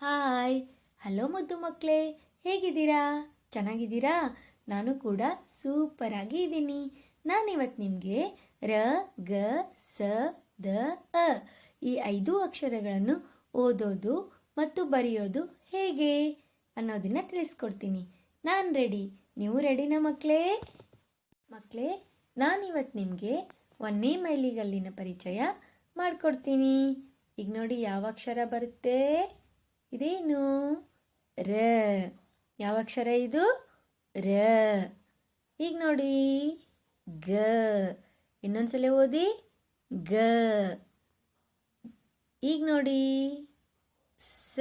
Hi. Hello ಮುದ್ದು ಮಕ್ಕಳೇ ಹೇಗಿದ್ದೀರಾ? ಚೆನ್ನಾಗಿದ್ದೀರಾ? ನಾನು ಕೂಡ ಸೂಪರಾಗಿ ಇದ್ದೀನಿ. ನಾನಿವತ್ತು ನಿಮಗೆ ರ, ಗ, ಸ, ದ, ಅ ಈ ಐದು ಅಕ್ಷರಗಳನ್ನು ಓದೋದು ಮತ್ತು ಬರೆಯೋದು ಹೇಗೆ ಅನ್ನೋದನ್ನು ತಿಳಿಸ್ಕೊಡ್ತೀನಿ. ನಾನು ರೆಡಿ. ನೀವು ರೆಡಿನಾ ಮಕ್ಕಳೇ ಮಕ್ಕಳೇ ನಾನಿವತ್ತು ನಿಮಗೆ ಒಂದೇ ಮೈಲಿಗಲ್ಲಿನ ಪರಿಚಯ ಮಾಡಿಕೊಡ್ತೀನಿ. ಈಗ ನೋಡಿ ಯಾವ ಅಕ್ಷರ ಬರುತ್ತೆ. ಇದೇನು? ರ. ಯಾವ ಅಕ್ಷರ ಇದು? ರ. ಈಗ ನೋಡಿ. ಗ. ಇನ್ನೊಂದ್ಸಲ ಓದಿ. ಗ. ಈಗ ನೋಡಿ. ಸ.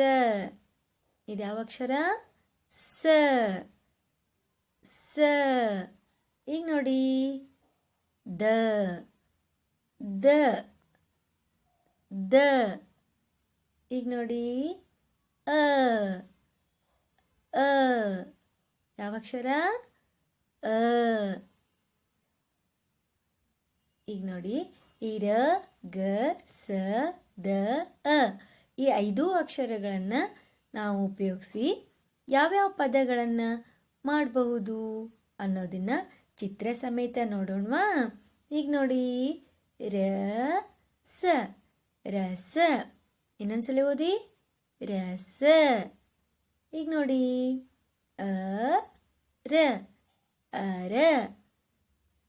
ಇದು ಯಾವ ಅಕ್ಷರ? ಸ. ಸ. ಈಗ ನೋಡಿ. ದ. ದ. ದ. ಈಗ ನೋಡಿ. ಅ ಅ. ಯಾವ ಅಕ್ಷರ? ಅ. ಈಗ ನೋಡಿ. ಇರ ಗ, ಸ, ದ, ಅ. ಈ ಐದು ಅಕ್ಷರಗಳನ್ನು ನಾವು ಉಪಯೋಗಿಸಿ ಯಾವ್ಯಾವ ಪದಗಳನ್ನು ಮಾಡಬಹುದು ಅನ್ನೋದನ್ನ ಚಿತ್ರ ಸಮೇತ ನೋಡೋಣವಾ. ಈಗ ನೋಡಿ. ರ, ಸ ರಸ ಇನ್ನೊಂದ್ಸಲ ಓದಿ. ರಸ. ಈಗ ನೋಡಿ. ಅ, ರ, ಅರ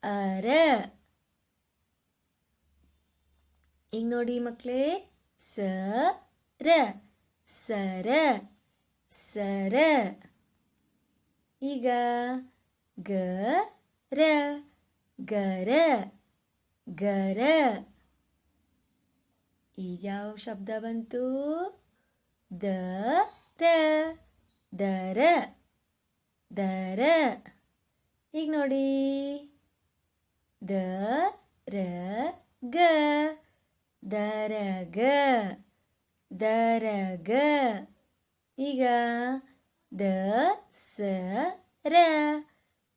ಅರ. ಈಗ ನೋಡಿ ಮಕ್ಕಳೇ ಸ, ರ, ಸರ ಸರ. ಈಗ ಗ, ರ ಗರ ಗರ ಈಗ ಯಾವ ಶಬ್ದ ಬಂತು? ದ ರ ದರ ದರ ಈಗ ನೋಡಿ ದ ರ ಗ ದರ ಗ ದರ ಗ ಈಗ ದ ಸ ರ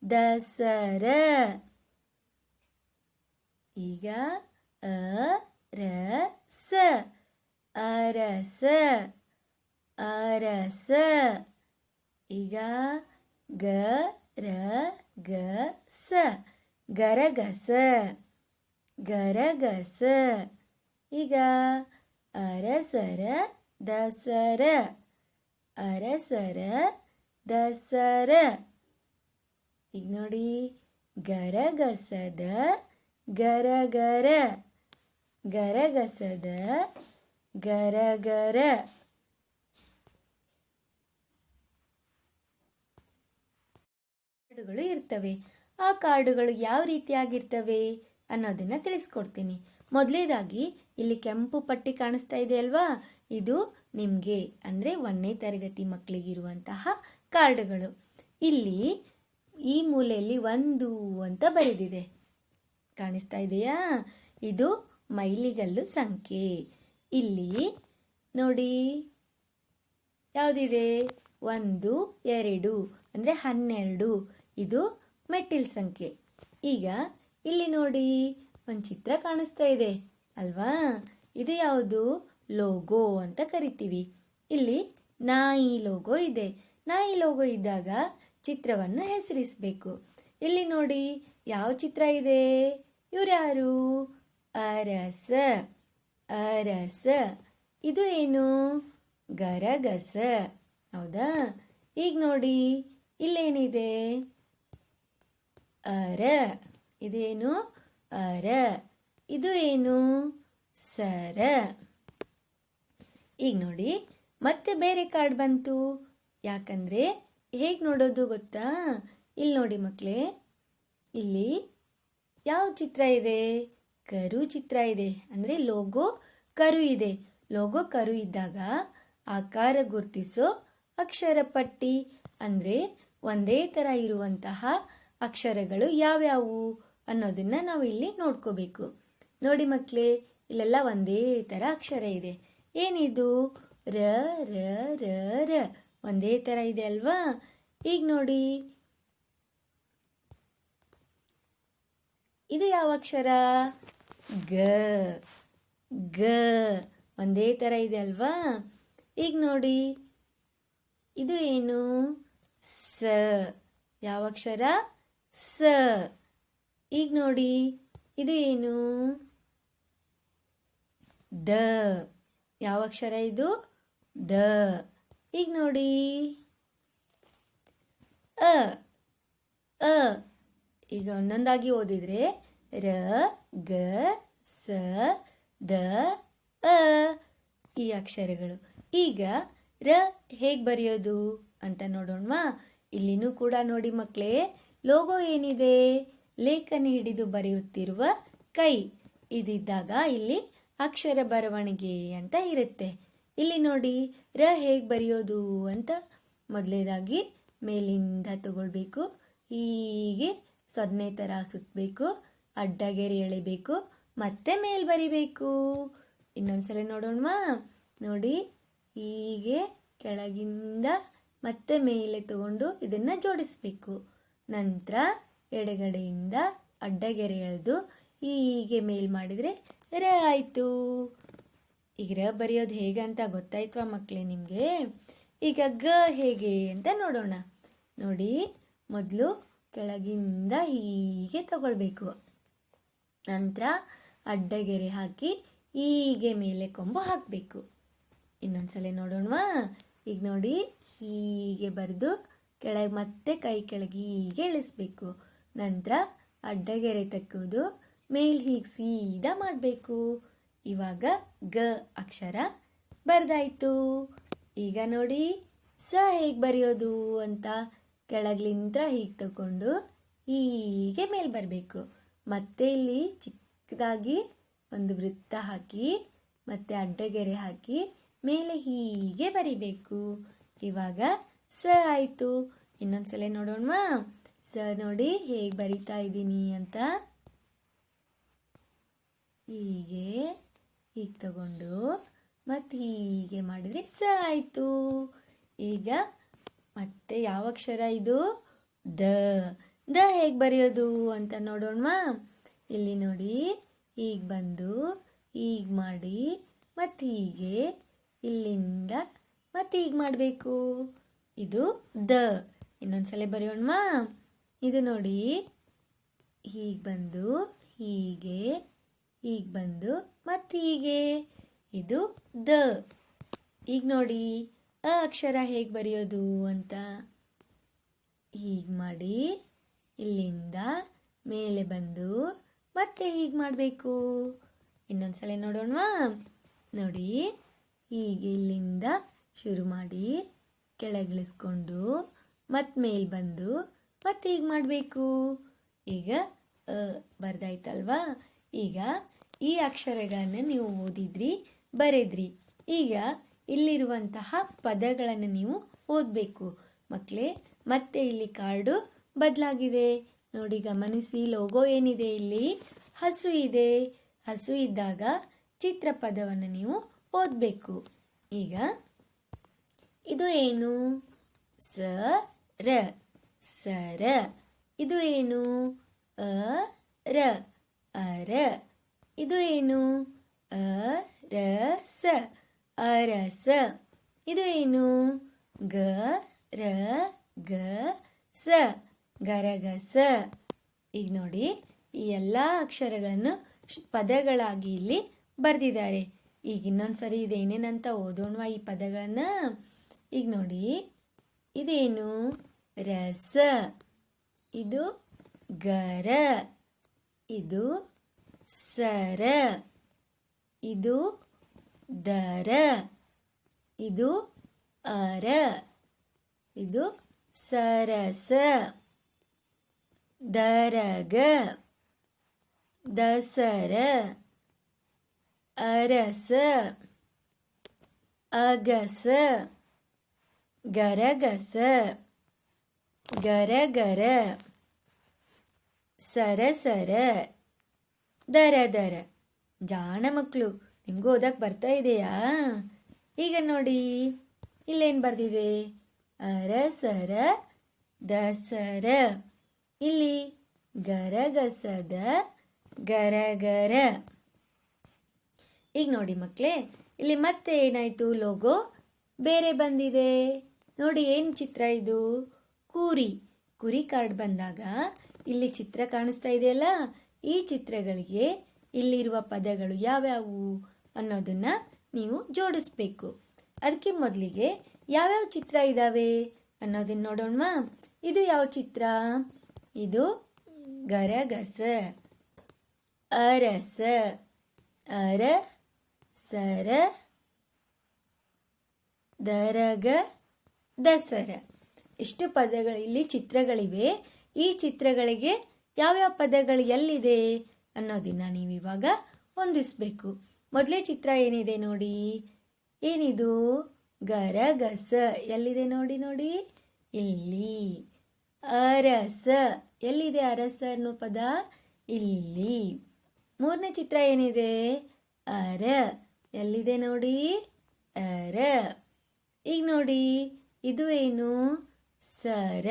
ದಸರ ಈಗ ಅ ರ ಸ ಅರಸ ಅರಸ. ಈಗ ಗ, ರ, ಗ, ಸ. ಗರಗಸ. ಗರಗಸ. ಈಗ ಅರಸರ ದಸರ. ಅರಸರ ದಸರ. ಈಗ ನೋಡಿ, ಗರಗಸದ ಗರಗರ. ಗರಗಸದ ಗರಗರ. ಕಾರ್ಡುಗಳು ಇರ್ತವೆ. ಆ ಕಾರ್ಡುಗಳು ಯಾವ ರೀತಿಯಾಗಿರ್ತವೆ ಅನ್ನೋದನ್ನ ತಿಳಿಸ್ಕೊಡ್ತೀನಿ. ಮೊದಲೇದಾಗಿ ಇಲ್ಲಿ ಕೆಂಪು ಪಟ್ಟಿ ಕಾಣಿಸ್ತಾ ಇದೆ ಅಲ್ವಾ? ಇದು ನಿಮಗೆ ಅಂದರೆ ಒಂದನೇ ತರಗತಿ ಮಕ್ಕಳಿಗಿರುವಂತಹ ಕಾರ್ಡುಗಳು. ಇಲ್ಲಿ ಈ ಮೂಲೆಯಲ್ಲಿ ಒಂದು ಅಂತ ಬರೆದಿದೆ. ಕಾಣಿಸ್ತಾ ಇದೆಯಾ? ಇದು ಮೈಲಿಗಲ್ಲು ಸಂಖ್ಯೆ. ಇಲ್ಲಿ ನೋಡಿ, ಯಾವುದಿದೆ? ಒಂದು, ಎರಡು, ಅಂದರೆ ಹನ್ನೆರಡು. ಇದು ಮೆಟ್ಟಿಲ್ ಸಂಖ್ಯೆ. ಈಗ ಇಲ್ಲಿ ನೋಡಿ, ಒಂದು ಚಿತ್ರ ಕಾಣಿಸ್ತಾ ಇದೆ. ಅಲ್ವಾ? ಇದು ಯಾವುದು? ಲೋಗೋ ಅಂತ ಕರಿತೀವಿ. ಇಲ್ಲಿ ನಾಯಿ ಲೋಗೋ ಇದೆ. ನಾಯಿ ಲೋಗೋ ಇದ್ದಾಗ ಚಿತ್ರವನ್ನು ಹೆಸರಿಸಬೇಕು. ಇಲ್ಲಿ ನೋಡಿ, ಯಾವ ಚಿತ್ರ ಇದೆ? ಇವ್ರ್ಯಾರು? ಅರಸ. ಅರಸ. ಇದು ಏನು? ಗರಗಸ. ಹೌದಾ? ಈಗ ನೋಡಿ, ಇಲ್ಲೇನಿದೆ? ಅರ. ಇದೇನು? ಅರ. ಇದು ಏನು? ಸರ. ಈಗ ನೋಡಿ, ಮತ್ತೆ ಬೇರೆ ಕಾರ್ಡ್ ಬಂತು. ಯಾಕಂದ್ರೆ ಹೇಗೆ ನೋಡೋದು ಗೊತ್ತಾ? ಇಲ್ಲಿ ನೋಡಿ ಮಕ್ಕಳೇ ಇಲ್ಲಿ ಯಾವ ಚಿತ್ರ ಇದೆ? ಕರು ಚಿತ್ರ ಇದೆ. ಅಂದರೆ ಲೋಗೋ ಕರು ಇದೆ. ಲೋಗೋ ಕರು ಇದ್ದಾಗ ಆಕಾರ ಗುರುತಿಸೋ ಅಕ್ಷರ ಪಟ್ಟಿ. ಅಂದರೆ ಒಂದೇ ಥರ ಇರುವಂತಹ ಅಕ್ಷರಗಳು ಯಾವ್ಯಾವು ಅನ್ನೋದನ್ನ ನಾವು ಇಲ್ಲಿ ನೋಡ್ಕೋಬೇಕು. ನೋಡಿ ಮಕ್ಕಳೇ ಇಲ್ಲೆಲ್ಲ ಒಂದೇ ಥರ ಅಕ್ಷರ ಇದೆ. ಏನಿದು? ರ ರ ರ ರ. ಒಂದೇ ಥರ ಇದೆ ಅಲ್ವಾ? ಈಗ ನೋಡಿ. ಇದು ಯಾವ ಅಕ್ಷರ? ಗ ಗ. ಒಂದೇ ಥರ ಇದೆ ಅಲ್ವಾ? ಈಗ ನೋಡಿ. ಇದು ಏನು? ಸ. ಯಾವ ಅಕ್ಷರ? ಸ. ಈಗ ನೋಡಿ ಇದು ಏನು ದ. ಯಾವ ಅಕ್ಷರ ಇದು? ದ. ಈಗ ನೋಡಿ. ಅ. ಅ. ಈಗ ಒಂದೊಂದಾಗಿ ಓದಿದ್ರೆ ರ, ಗ, ಸ, ದ, ಅ. ಈ ಅಕ್ಷರಗಳು. ಈಗ ರ ಹೇಗೆ ಬರೆಯೋದು ಅಂತ ನೋಡೋಣವಾ? ಇಲ್ಲಿನೂ ಕೂಡ ನೋಡಿ ಮಕ್ಕಳೇ ಲೋಗೋ ಏನಿದೆ? ಲೇಖನ ಹಿಡಿದು ಬರೆಯುತ್ತಿರುವ ಕೈ. ಇದಿದ್ದಾಗ ಇಲ್ಲಿ ಅಕ್ಷರ ಬರವಣಿಗೆ ಅಂತ ಇರುತ್ತೆ. ಇಲ್ಲಿ ನೋಡಿ, ರ ಹೇಗೆ ಬರೆಯೋದು ಅಂತ ಮೊದಲೇದಾಗಿ ಮೇಲಿಂದ ತಗೊಳ್ಬೇಕು. ಹೀಗೆ ಸೊನ್ನೆ ಥರ ಸುತ್ತಬೇಕು ಅಡ್ಡಗೆರೆ ಎಳಿಬೇಕು, ಮತ್ತೆ ಮೇಲ್ ಬರಿಬೇಕು. ಇನ್ನೊಂದ್ಸಲ ನೋಡೋಣವಾ? ನೋಡಿ, ಹೀಗೆ ಕೆಳಗಿಂದ ಮತ್ತೆ ಮೇಲೆ ತಗೊಂಡು ಇದನ್ನು ಜೋಡಿಸ್ಬೇಕು. ನಂತರ ಎಡಗಡೆಯಿಂದ ಅಡ್ಡಗೆರೆ ಎಳೆದು ಹೀಗೆ ಮೇಲ್ ಮಾಡಿದರೆ ರ ಆಯಿತು. ಈಗ ರ ಬರೆಯೋದು ಹೇಗೆ ಅಂತ ಗೊತ್ತಾಯ್ತವಾ ಮಕ್ಕಳೇ ನಿಮಗೆ? ಈಗ ಗ ಹೇಗೆ ಅಂತ ನೋಡೋಣ. ನೋಡಿ, ಮೊದಲು ಕೆಳಗಿಂದ ಹೀಗೆ ತಗೊಳ್ಬೇಕು. ನಂತರ ಅಡ್ಡಗೆರೆ ಹಾಕಿ ಹೀಗೆ ಮೇಲೆ ಕೊಂಬು ಹಾಕಬೇಕು. ಇನ್ನೊಂದ್ಸಲ ನೋಡೋಣವಾ? ಈಗ ನೋಡಿ, ಹೀಗೆ ಬರೆದು ಕೆಳಗೆ ಮತ್ತೆ ಕೈ ಕೆಳಗೆ ಹೀಗೆ ಇಳಿಸ್ಬೇಕು. ನಂತರ ಅಡ್ಡಗೆರೆ ತಕ್ಕುವುದು, ಮೇಲ್ ಹೀಗೆ ಸೀದಾ ಮಾಡಬೇಕು. ಇವಾಗ ಗ ಅಕ್ಷರ ಬರೆದಾಯ್ತು. ಈಗ ನೋಡಿ, ಸ ಹೇಗೆ ಬರೆಯೋದು ಅಂತ ಕೆಳಗ್ಲಿಂದ ಹೀಗೆ ತಗೊಂಡು ಹೀಗೆ ಮೇಲೆ ಬರಬೇಕು. ಮತ್ತೆ ಇಲ್ಲಿ ಚಿಕ್ಕದಾಗಿ ಒಂದು ವೃತ್ತ ಹಾಕಿ, ಮತ್ತೆ ಅಡ್ಡಗೆರೆ ಹಾಕಿ, ಮೇಲೆ ಹೀಗೆ ಬರಿಬೇಕು. ಇವಾಗ ಸ ಆಯಿತು. ಇನ್ನೊಂದ್ಸಲ ನೋಡೋಣವಾ? ಸ ನೋಡಿ ಹೇಗೆ ಬರಿತಾ ಇದ್ದೀನಿ ಅಂತ. ಹೀಗೆ ಹೀಗೆ ತಗೊಂಡು ಮತ್ತು ಹೀಗೆ ಮಾಡಿದರೆ ಸ ಆಯಿತು. ಈಗ ಮತ್ತೆ ಯಾವ ಅಕ್ಷರ ಇದು? ದ. ದ ಹೇಗೆ ಬರೆಯೋದು ಅಂತ ನೋಡೋಣವಾ? ಇಲ್ಲಿ ನೋಡಿ, ಹೀಗೆ ಬಂದು, ಹೀಗೆ ಮಾಡಿ, ಮತ್ತು ಹೀಗೆ ಇಲ್ಲಿಂದ ಮತ್ತೆ ಹೀಗೆ ಮಾಡಬೇಕು. ಇದು ದ. ಇನ್ನೊಂದ್ಸಲ ಬರೆಯೋಣ ಇದು ನೋಡಿ. ಹೀಗೆ ಬಂದು, ಹೀಗೆ ಹೀಗೆ ಬಂದು, ಮತ್ತು ಹೀಗೆ. ಇದು ದ. ಈಗ ನೋಡಿ. ಅ ಅಕ್ಷರ ಹೇಗೆ ಬರೆಯೋದು ಅಂತ. ಹೀಗೆ ಮಾಡಿ, ಇಲ್ಲಿಂದ ಮೇಲೆ ಬಂದು, ಮತ್ತೆ ಹೀಗೆ ಮಾಡಬೇಕು. ಇನ್ನೊಂದ್ಸಲ ನೋಡೋಣವಾ? ನೋಡಿ. ಹೀಗೆ ಇಲ್ಲಿಂದ ಶುರು ಮಾಡಿ. ಕೆಳಗಿಳಿಸ್ಕೊಂಡು ಮತ್ತೆ ಮೇಲೆ ಬಂದು ಮತ್ತೆ ಹೀಗೆ ಮಾಡಬೇಕು. ಈಗ ಬರ್ದಾಯ್ತಲ್ವಾ? ಈಗ ಈ ಅಕ್ಷರಗಳನ್ನು ನೀವು ಓದಿದ್ರಿ, ಬರೆದ್ರಿ. ಈಗ ಇಲ್ಲಿರುವಂತಹ ಪದಗಳನ್ನು ನೀವು ಓದಬೇಕು. ಮಕ್ಕಳೇ ಮತ್ತೆ ಇಲ್ಲಿ ಕಾರ್ಡು ಬದಲಾಗಿದೆ. ನೋಡಿ, ಗಮನಿಸಿ, ಲೋಗೋ ಏನಿದೆ ಇಲ್ಲಿ? ಹಸು ಇದೆ. ಹಸು ಇದ್ದಾಗ ಚಿತ್ರಪದವನ್ನು ನೀವು ಓದಬೇಕು. ಈಗ ಇದು ಏನು? ಸ, ರ. ಸರ ಇದು ಏನು? ಅ, ರ. ಅರ ಇದು ಏನು? ಅ, ರ, ಸ. ಅರಸ ಇದು ಏನು? ಗ, ರ, ಗ, ಸ. ಗರಗಸ ಈಗ ನೋಡಿ, ಈ ಎಲ್ಲ ಅಕ್ಷರಗಳನ್ನು ಪದಗಳಾಗಿ ಇಲ್ಲಿ ಬರೆದಿದ್ದಾರೆ. ಈಗ ಇನ್ನೊಂದ್ಸರಿ ಇದೇನೇನಂತ ಓದೋಣವಾ ಈ ಪದಗಳನ್ನ? ಈಗ ನೋಡಿ, ಇದೇನು? ರಸ. ಇದು ಗರ ಇದು ಸರ. ಇದು ದರ. ಇದು ಅರ. ಇದು ಸರಸ. ದರಗ. ದಸರ. ಅರಸ. ಅಗಸ. ಗರಗಸ ಗರಗರ ಸರಸರ ದರ ದರ. ಜಾಣ ಮಕ್ಕಳು ನಿಮಗೂ ಓದಕ್ಕೆ ಬರ್ತಾ ಇದೆಯಾ? ಈಗ ನೋಡಿ, ಇಲ್ಲೇನು ಬರ್ದಿದೆ? ಅರಸರ ದಸರ ಇಲ್ಲಿ ಗರಗಸದ ಗರಗರ ಈಗ ನೋಡಿ ಮಕ್ಕಳೇ ಇಲ್ಲಿ ಮತ್ತೆ ಏನಾಯಿತು ಲೋಗೋ? ಬೇರೆ ಬಂದಿದೆ. ನೋಡಿ, ಏನು ಚಿತ್ರ ಇದು? ಕೂರಿ. ಕುರಿ ಕಾರ್ಡ್ ಬಂದಾಗ ಇಲ್ಲಿ ಚಿತ್ರ ಕಾಣಿಸ್ತಾ ಇದೆಯಲ್ಲ? ಈ ಚಿತ್ರಗಳಿಗೆ ಇಲ್ಲಿರುವ ಪದಗಳು ಯಾವ್ಯಾವು ಅನ್ನೋದನ್ನ ನೀವು ಜೋಡಿಸ್ಬೇಕು. ಅದಕ್ಕೆ ಮೊದಲಿಗೆ ಯಾವ್ಯಾವ ಚಿತ್ರ ಇದ್ದಾವೆ ಅನ್ನೋದನ್ನ ನೋಡೋಣವಾ? ಇದು ಯಾವ ಚಿತ್ರ? ಇದು ಗರಗಸ, ಅರಸ ಅರ ಸರ ದರಗ ದಸರ. ಇಷ್ಟು ಪದಗಳು ಇಲ್ಲಿ ಚಿತ್ರಗಳಿವೆ. ಈ ಚಿತ್ರಗಳಿಗೆ ಯಾವ್ಯಾವ ಪದಗಳು ಎಲ್ಲಿದೆ ಅನ್ನೋದನ್ನ ನೀವು ಇವಾಗ ಹೊಂದಿಸ್ಬೇಕು. ಮೊದಲೇ ಚಿತ್ರ ಏನಿದೆ ನೋಡಿ? ಏನಿದು? ಗರಗಸ. ಎಲ್ಲಿದೆ ನೋಡಿ ನೋಡಿ? ಇಲ್ಲಿ. ಅರಸ. ಎಲ್ಲಿದೆ ಅರಸ ಅನ್ನೋ ಪದ? ಇಲ್ಲಿ. ಮೂರನೇ ಚಿತ್ರ ಏನಿದೆ? ಅರ. ಎಲ್ಲಿದೆ ನೋಡಿ? ಅರ. ಈಗ ನೋಡಿ. ಇದು ಏನು? ಸರ.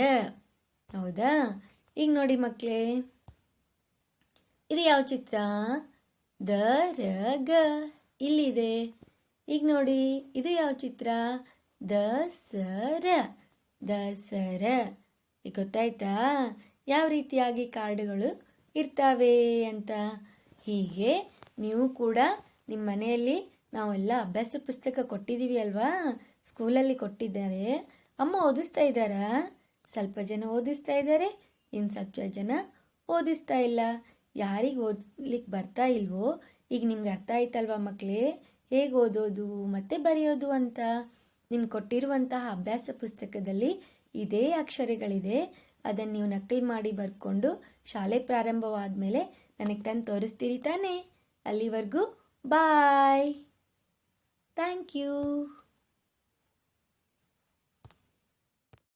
ಹೌದಾ? ಈಗ ನೋಡಿ ಮಕ್ಕಳೇ ಇದು ಯಾವ ಚಿತ್ರ? ದ, ರ, ಗ. ಇಲ್ಲಿದೆ. ಈಗ ನೋಡಿ, ಇದು ಯಾವ ಚಿತ್ರ? ದಸರ ದಸರ ಈಗ ಗೊತ್ತಾಯ್ತಾ? ಯಾವ ರೀತಿಯಾಗಿ ಕಾರ್ಡುಗಳು ಇರ್ತಾವೆ ಅಂತ? ಹೀಗೆ ನೀವು ಕೂಡ ನಿಮ್ಮ ಮನೆಯಲ್ಲಿ ನಾವೆಲ್ಲ ಅಭ್ಯಾಸ ಪುಸ್ತಕ ಕೊಟ್ಟಿದ್ದೀವಿ ಅಲ್ವಾ? ಸ್ಕೂಲಲ್ಲಿ ಕೊಟ್ಟಿದ್ದಾರೆ. ಅಮ್ಮ ಓದಿಸ್ತಾ ಇದ್ದಾರಾ? ಸ್ವಲ್ಪ ಜನ ಓದಿಸ್ತಾ ಇದ್ದಾರೆ ಇನ್ನು ಸ್ವಲ್ಪ ಜನ ಓದಿಸ್ತಾ ಇಲ್ಲ. ಯಾರಿಗೆ ಓದ್ಲಿಕ್ಕೆ ಬರ್ತಾ ಇಲ್ವೋ? ಈಗ ನಿಮ್ಗೆ ಅರ್ಥ ಆಯ್ತಲ್ವಾ ಮಕ್ಕಳೇ ಹೇಗೆ ಓದೋದು ಮತ್ತೆ ಬರೆಯೋದು ಅಂತ? ನಿಮ್ಗೆ ಕೊಟ್ಟಿರುವಂತಹ ಅಭ್ಯಾಸ ಪುಸ್ತಕದಲ್ಲಿ ಇದೇ ಅಕ್ಷರಗಳಿದೆ. ಅದನ್ನು ನೀವು ನಕಲ್ ಮಾಡಿ ಬರ್ಕೊಂಡು ಶಾಲೆ ಪ್ರಾರಂಭವಾದ ಮೇಲೆ ನನಗೆ ತಂದು ತೋರಿಸ್ತೀರಿ ತಾನೇ? ಅಲ್ಲಿವರೆಗೂ ಬಾಯ್. Thank you.